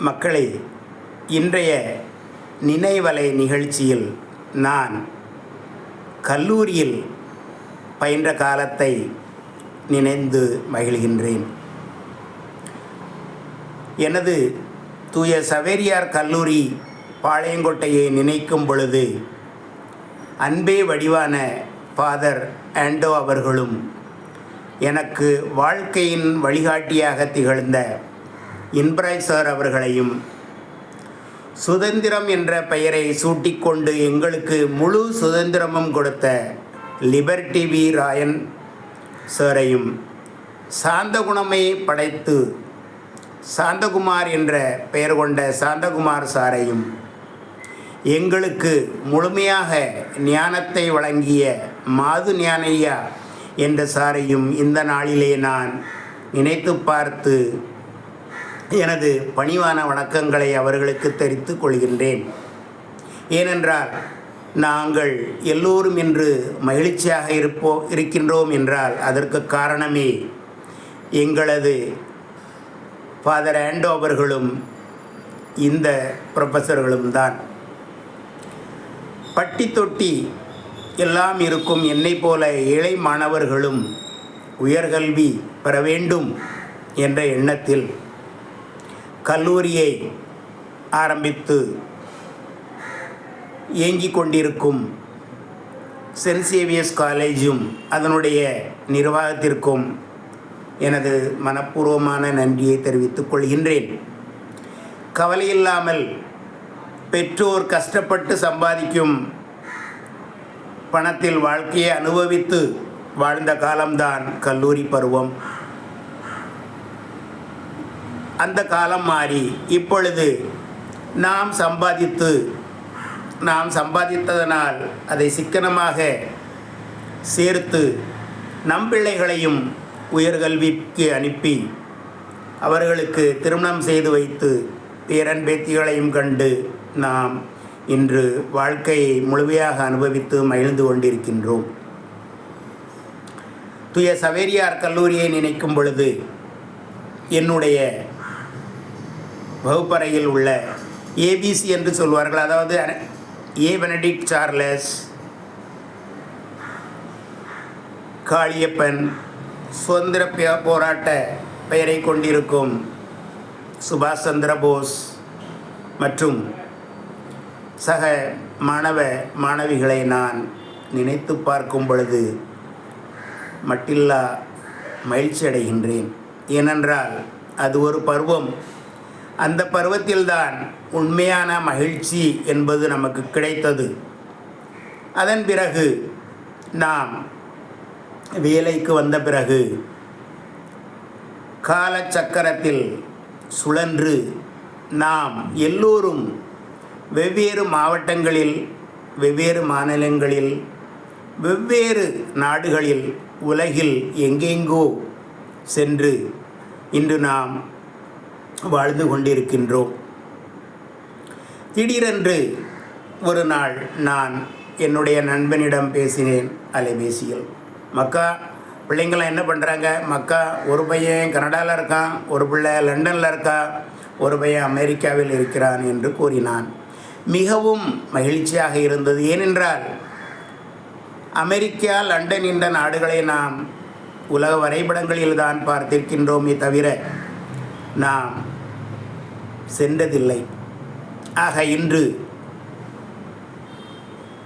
மக்களை இன்றைய நினைவலை நிகழ்ச்சியில் நான் கல்லூரியில் பயின்ற காலத்தை நினைந்து மகிழ்கின்றேன். எனது தூய சவேரியார் கல்லூரி பாளையங்கோட்டையை நினைக்கும் பொழுது அன்பே வடிவான ஃபாதர் ஆண்டோ அவர்களும் எனக்கு வாழ்க்கையின் வழிகாட்டியாக திகழ்ந்த இன்பிராய் சார் அவர்களையும் சுதந்திரம் என்ற பெயரை சூட்டிக்கொண்டு எங்களுக்கு முழு சுதந்திரமும் கொடுத்த லிபர்டி வி ராயன் சாரையும் சாந்தகுணமை படைத்து சாந்தகுமார் என்ற பெயர் கொண்ட சாந்தகுமார் சாரையும் எங்களுக்கு முழுமையாக ஞானத்தை வழங்கிய மாது ஞானையா என்ற சாரையும் இந்த நாளிலே நான் நினைத்து பார்த்து எனது பணிவான வணக்கங்களை அவர்களுக்கு தெரிவித்துக் கொள்கின்றேன். ஏனென்றால் நாங்கள் எல்லோரும் இன்று மகிழ்ச்சியாக இருப்போ இருக்கின்றோம் என்றால் அதற்கு காரணமே எங்களது ஃபாதர் ஆண்டோ அவர்களும் இந்த ப்ரொஃபஸர்களும் தான். பட்டி தொட்டி எல்லாம் இருக்கும் என்னை போல ஏழை மாணவர்களும் உயர்கல்வி பெற வேண்டும் என்ற எண்ணத்தில் கல்லூரியை ஆரம்பித்து இயங்கிக் கொண்டிருக்கும் சென்ட் சேவியர்ஸ் காலேஜும் அதனுடைய நிர்வாகத்திற்கும் எனது மனப்பூர்வமான நன்றியை தெரிவித்துக் கொள்கின்றேன். கவலையில்லாமல் பெற்றோர் கஷ்டப்பட்டு சம்பாதிக்கும் பணத்தில் வாழ்க்கையை அனுபவித்து வாழ்ந்த காலம்தான் கல்லூரி பருவம். அந்த காலம் மாறி இப்பொழுது நாம் சம்பாதித்து நாம் சம்பாதித்ததனால் அதை சிக்கனமாக சேர்த்து நம் பிள்ளைகளையும் உயர்கல்விக்கு அனுப்பி அவர்களுக்கு திருமணம் செய்து வைத்து பேரன் பேத்திகளையும் கண்டு நாம் இன்று வாழ்க்கையை முழுமையாக அனுபவித்து மகிழ்ந்து கொண்டிருக்கின்றோம். துய சவேரியார் கல்லூரியை நினைக்கும் பொழுது என்னுடைய வகுப்பறையில் உள்ள ஏபிசி என்று சொல்வார்கள். அதாவது ஏ பெனடிக் சார்லஸ் காளியப்பன் சுதந்திர போராட்ட பெயரை கொண்டிருக்கும் சுபாஷ் சந்திர போஸ் மற்றும் சக மாணவ மாணவிகளை நான் நினைத்து பார்க்கும் பொழுது மட்டில்லா மகிழ்ச்சி அடைகின்றேன் ஏனென்றால் அது ஒரு பருவம். அந்த பருவத்தில்தான் உண்மையான மகிழ்ச்சி என்பது நமக்கு கிடைத்தது. அதன் பிறகு நாம் வேலைக்கு வந்த பிறகு காலச்சக்கரத்தில் சுழன்று நாம் எல்லோரும் வெவ்வேறு மாவட்டங்களில் வெவ்வேறு மாநிலங்களில் வெவ்வேறு நாடுகளில் உலகில் எங்கெங்கோ சென்று இன்று நாம் வாழ்ந்து கொண்டிருக்கின்றோம். திடீரென்று ஒரு நாள் நான் என்னுடைய நண்பனிடம் பேசினேன். அலைபேசியில் மக்கா பிள்ளைங்களாம் என்ன பண்ணுறாங்க மக்கா ஒரு பையன் கனடாவில் இருக்கான் ஒரு பிள்ளை லண்டனில் இருக்கா ஒரு பையன் அமெரிக்காவில் இருக்கிறான் என்று கூறினான். மிகவும் மகிழ்ச்சியாக இருந்தது. ஏனென்றால் அமெரிக்கா லண்டன் என்ற நாடுகளை நாம் உலக வரைபடங்களில் தான் பார்த்திருக்கின்றோமே தவிர நாம் சென்றதில்லை. ஆக இன்று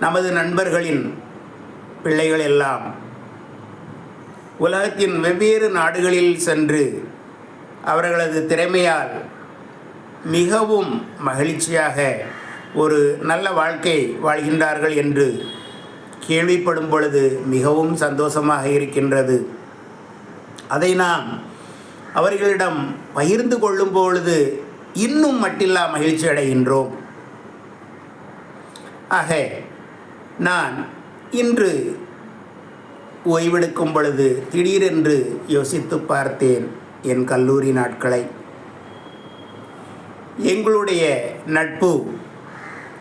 நமது நண்பர்களின் பிள்ளைகள் எல்லாம் உலகத்தின் வெவ்வேறு நாடுகளில் சென்று அவர்களது திறமையால் மிகவும் மகிழ்ச்சியாக ஒரு நல்ல வாழ்க்கை வாழ்கின்றார்கள் என்று கேள்விப்படும் பொழுது மிகவும் சந்தோஷமாக இருக்கின்றது. அதை நாம் அவர்களிடம் பகிர்ந்து கொள்ளும் பொழுது இன்னும் மட்டில்லா மகிழ்ச்சி அடைகின்றோம். ஆக நான் இன்று ஓய்வெடுக்கும் பொழுது திடீரென்று யோசித்து பார்த்தேன் என் கல்லூரி நாட்களை. எங்களுடைய நட்பு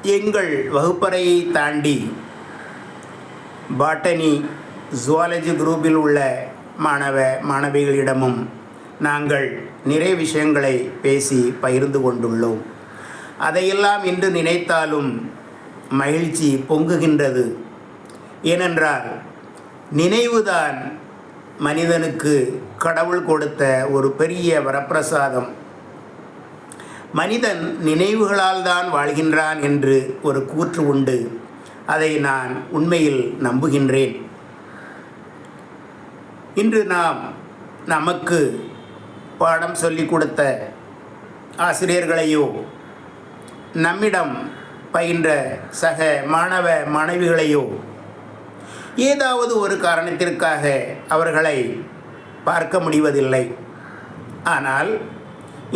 எங்கள் வகுப்பறையை தாண்டி பாட்டனி ஜுவாலஜி குரூப்பில் உள்ள மாணவ மாணவிகளிடமும் நாங்கள் நிறைய விஷயங்களை பேசி பகிர்ந்து கொண்டுள்ளோம். அதையெல்லாம் இன்று நினைத்தாலும் மகிழ்ச்சி பொங்குகின்றது. ஏனென்றால் நினைவுதான் மனிதனுக்கு கடவுள் கொடுத்த ஒரு பெரிய வரப்பிரசாதம். மனிதன் நினைவுகளால் தான் வாழ்கின்றான் என்று ஒரு கூற்று உண்டு. அதை நான் உண்மையில் நம்புகின்றேன். இன்று நாம் நமக்கு பாடம் சொல்லிக் கொடுத்த ஆசிரியர்களையோ நம்மிடம் பயின்ற சக மாணவ மாணவிகளையோ ஏதாவது ஒரு காரணத்திற்காக அவர்களை பார்க்க முடிவதில்லை. ஆனால்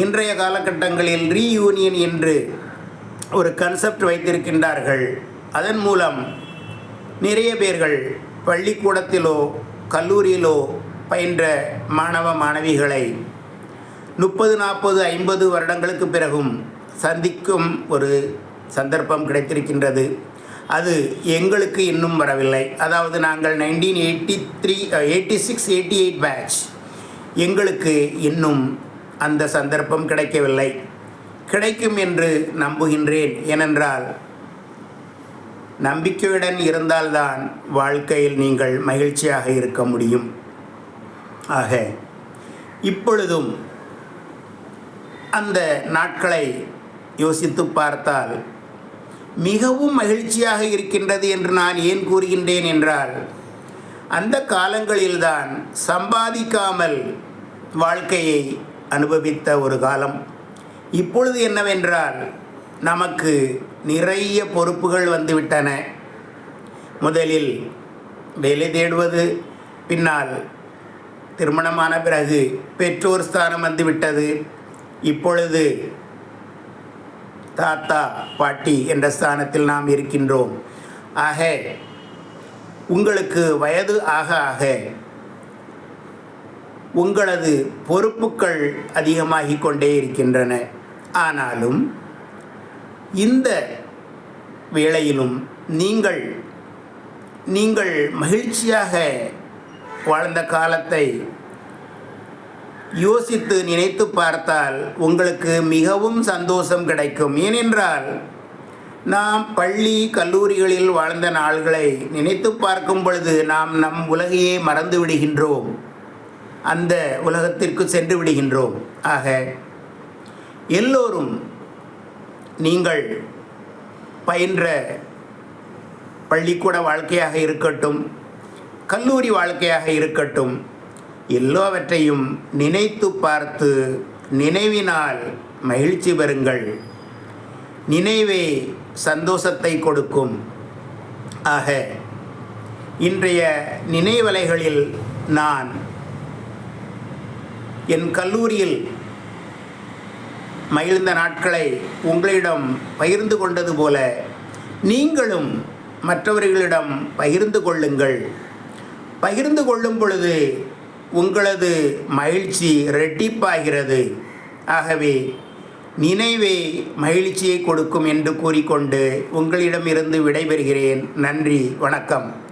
இன்றைய காலகட்டங்களில் ரீயூனியன் என்று ஒரு கன்செப்ட் வைத்திருக்கின்றார்கள். அதன் மூலம் நிறைய பேர்கள் பள்ளிக்கூடத்திலோ கல்லூரியிலோ பயின்ற மாணவ மாணவிகளை முப்பது நாற்பது ஐம்பது வருடங்களுக்கு பிறகும் சந்திக்கும் ஒரு சந்தர்ப்பம் கிடைத்திருக்கின்றது. அது எங்களுக்கு இன்னும் வரவில்லை. அதாவது நாங்கள் nineteen eighty three eighty six eighty eight batch எங்களுக்கு இன்னும் அந்த சந்தர்ப்பம் கிடைக்கவில்லை. கிடைக்கும் என்று நம்புகின்றேன். ஏனென்றால் நம்பிக்கையுடன் இருந்தால்தான் வாழ்க்கையில் நீங்கள் மகிழ்ச்சியாக இருக்க முடியும். ஆக இப்பொழுதும் அந்த நாட்களை யோசித்து பார்த்தால் மிகவும் மகிழ்ச்சியாக இருக்கின்றது என்று நான் ஏன் கூறுகின்றேன் என்றால் அந்த காலங்களில்தான் சம்பாதிக்காமல் வாழ்க்கையை அனுபவித்த ஒரு காலம். இப்பொழுது என்னவென்றால் நமக்கு நிறைய பொறுப்புகள் வந்துவிட்டன. முதலில் வேலை தேடுவது பின்னால் திருமணமான பிறகு பெற்றோர் ஸ்தானம் வந்துவிட்டது. இப்பொழுது தாத்தா பாட்டி என்ற ஸ்தானத்தில் நாம் இருக்கின்றோம். ஆக உங்களுக்கு வயது ஆக ஆக உங்களது பொறுப்புகள் அதிகமாகி கொண்டே இருக்கின்றன. ஆனாலும் இந்த வேளையிலும் நீங்கள் நீங்கள் மகிழ்ச்சியாக வாழ்ந்த காலத்தை யோசித்து நினைத்து பார்த்தால் உங்களுக்கு மிகவும் சந்தோஷம் கிடைக்கும். ஏனென்றால் நாம் பள்ளி கல்லூரிகளில் வாழ்ந்த நாள்களை நினைத்து பார்க்கும் பொழுது நாம் நம் உலகையே மறந்து விடுகின்றோம். அந்த உலகத்திற்கு சென்று விடுகின்றோம். ஆக எல்லோரும் நீங்கள் பயின்ற பள்ளிக்கூட வாழ்க்கையாக இருக்கட்டும் கல்லூரி வாழ்க்கையாக இருக்கட்டும் எல்லாவற்றையும் நினைத்து பார்த்து நினைவினால் மகிழ்ச்சி பெறுங்கள். நினைவே சந்தோஷத்தை கொடுக்கும். ஆக இன்றைய நினைவலைகளில் நான் என் கல்லூரியில் மகிழ்ந்த நாட்களை உங்களிடம் பகிர்ந்து கொண்டது போல நீங்களும் மற்றவர்களிடம் பகிர்ந்து கொள்ளுங்கள். பகிர்ந்து கொள்ளும் பொழுது உங்களது மகிழ்ச்சி ரெட்டிப்பாகிறது ஆகவே நினைவே மகிழ்ச்சியை கொடுக்கும் என்று கூறிக்கொண்டு உங்களிடமிருந்து விடைபெறுகிறேன். நன்றி வணக்கம்.